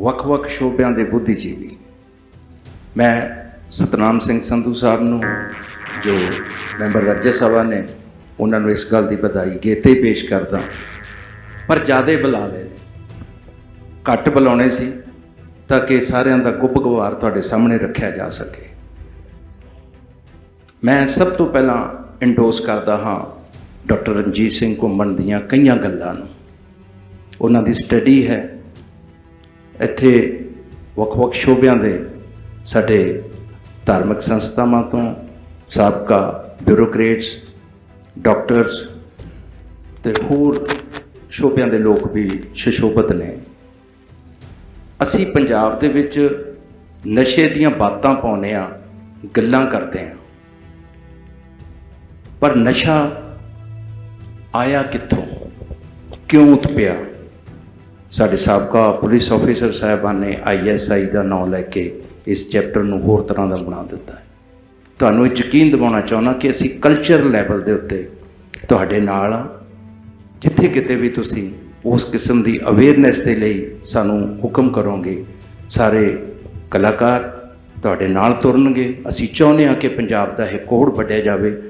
ਵੱਖ-ਵੱਖ ਸ਼ੋਬਿਆਂ ਦੇ ਬੁੱਧੀਜੀਵੀ। ਮੈਂ ਸਤਨਾਮ ਸਿੰਘ ਸੰਧੂ ਸਾਹਿਬ ਨੂੰ, ਜੋ ਮੈਂਬਰ ਰਾਜ ਸਭਾ ਨੇ, ਉਹਨਾਂ ਨੂੰ ਇਸ ਗੱਲ ਦੀ ਵਧਾਈ ਗੇਤੇ ਪੇਸ਼ ਕਰਦਾ ਪਰ ਜਿਆਦੇ ਬੁਲਾ ਲਏ ਨੇ। ਘੱਟ ਬੁਲਾਉਣੇ ਸੀ, ਤਾਂ ਕਿ ਸਾਰਿਆਂ ਦਾ ਗੁੱਪ ਗਵਾਰ ਤੁਹਾਡੇ ਸਾਹਮਣੇ ਰੱਖਿਆ ਜਾ ਸਕੇ। ਮੈਂ ਸਭ ਤੋਂ ਪਹਿਲਾਂ ਇੰਡੋਸ ਕਰਦਾ ਹਾਂ ਡਾਕਟਰ ਰਣਜੀਤ ਸਿੰਘ ਘੁੰਮਣ ਦੀਆਂ ਕਈਆਂ ਗੱਲਾਂ ਨੂੰ। ਉਹਨਾਂ ਦੀ ਸਟੱਡੀ ਹੈ ਇੱਥੇ ਵੱਖ-ਵੱਖ ਸ਼ੋਬਿਆਂ ਦੇ ਸਾਡੇ ਧਾਰਮਿਕ ਸੰਸਥਾਵਾਂ ਤੋਂ ਸਾਬਕਾ ਬਿਊਰੋਕਰੇਟਸ, ਡਾਕਟਰਸ ਤੇ ਹੋਰ ਸ਼ੋਬਿਆਂ ਦੇ ਲੋਕ ਵੀ ਸ਼ਸ਼ੋਭਤ ਨੇ। ਅਸੀਂ ਪੰਜਾਬ ਦੇ ਵਿੱਚ ਨਸ਼ੇ ਦੀਆਂ ਬਾਤਾਂ ਪਾਉਂਦੇ ਆ ਗੱਲਾਂ ਕਰਦੇ ਆ ਪਰ ਨਸ਼ਾ ਆਇਆ ਕਿੱਥੋਂ? ਕਿਉਂ ਉਤਪਿਆ ਸਾਡੇ ਸਾਬਕਾ ਪੁਲਿਸ ਆਫੀਸਰ ਸਾਹਿਬਾਨ ਨੇ ਆਈਐਸਆਈ ਦਾ ਨਾਮ ਲੈ ਕੇ ਇਸ ਚੈਪਟਰ ਨੂੰ ਹੋਰ ਤਰ੍ਹਾਂ ਦਾ ਬਣਾ ਦਿੱਤਾ ਹੈ। ਤੁਹਾਨੂੰ ਇਹ ਯਕੀਨ ਦਿਵਾਉਣਾ ਚਾਹੁੰਦਾ ਕਿ ਅਸੀਂ ਕਲਚਰ ਲੈਵਲ ਦੇ ਉੱਤੇ ਤੁਹਾਡੇ ਨਾਲ ਆ ਜਿੱਥੇ ਕਿਤੇ ਵੀ ਤੁਸੀਂ ਉਸ ਕਿਸਮ ਦੀ ਅਵੇਅਰਨੈਸ ਦੇ ਲਈ ਸਾਨੂੰ ਹੁਕਮ ਕਰੋਗੇ, ਸਾਰੇ ਕਲਾਕਾਰ ਤੁਹਾਡੇ ਨਾਲ ਤੁਰਨਗੇ। ਅਸੀਂ ਚਾਹੁੰਦੇ ਹਾਂ ਕਿ ਪੰਜਾਬ ਦਾ ਇਹ ਕੋੜ ਵੱਢਿਆ ਜਾਵੇ।